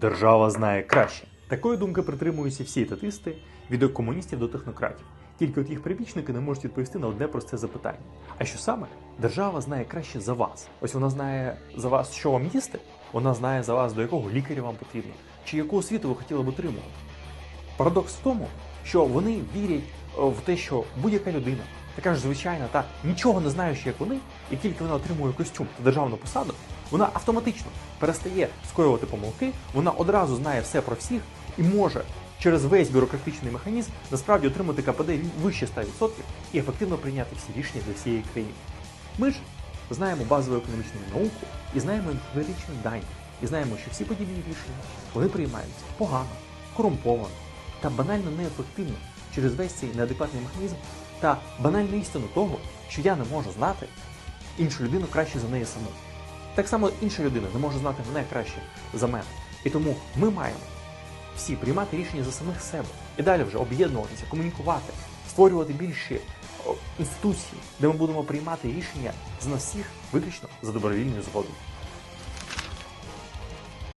Держава знає краще. Такої думки притримуються всі татисти від комуністів до технократів. Тільки от їх прибічники не можуть відповісти на одне просте запитання. А що саме? Держава знає краще за вас. Ось вона знає за вас, що вам їсти, вона знає за вас, до якого лікаря вам потрібно, чи яку освіту ви хотіли б отримувати. Парадокс в тому, що вони вірять е, в те, що будь-яка людина, така ж звичайна та нічого не знаючи, як вони, і тільки вона отримує костюм та державну посаду, вона автоматично перестає скоювати помилки, вона одразу знає все про всіх і може через весь бюрократичний механізм насправді отримати КПД вище 100% і ефективно прийняти всі рішення для всієї країни. Ми ж знаємо базову економічну науку і знаємо емпіричні дані, і знаємо, що всі подібні рішення вони приймаються погано, корумповано та банально неефективно через весь цей неадекватний механізм та банальну істину того, що я не можу знати іншу людину краще за неї саму. Так само інша людина не може знати мене краще за мене. І тому ми маємо всі приймати рішення за самих себе і далі вже об'єднуватися, комунікувати, створювати більші інституції, де ми будемо приймати рішення з нас всіх виключно за добровільною згодою.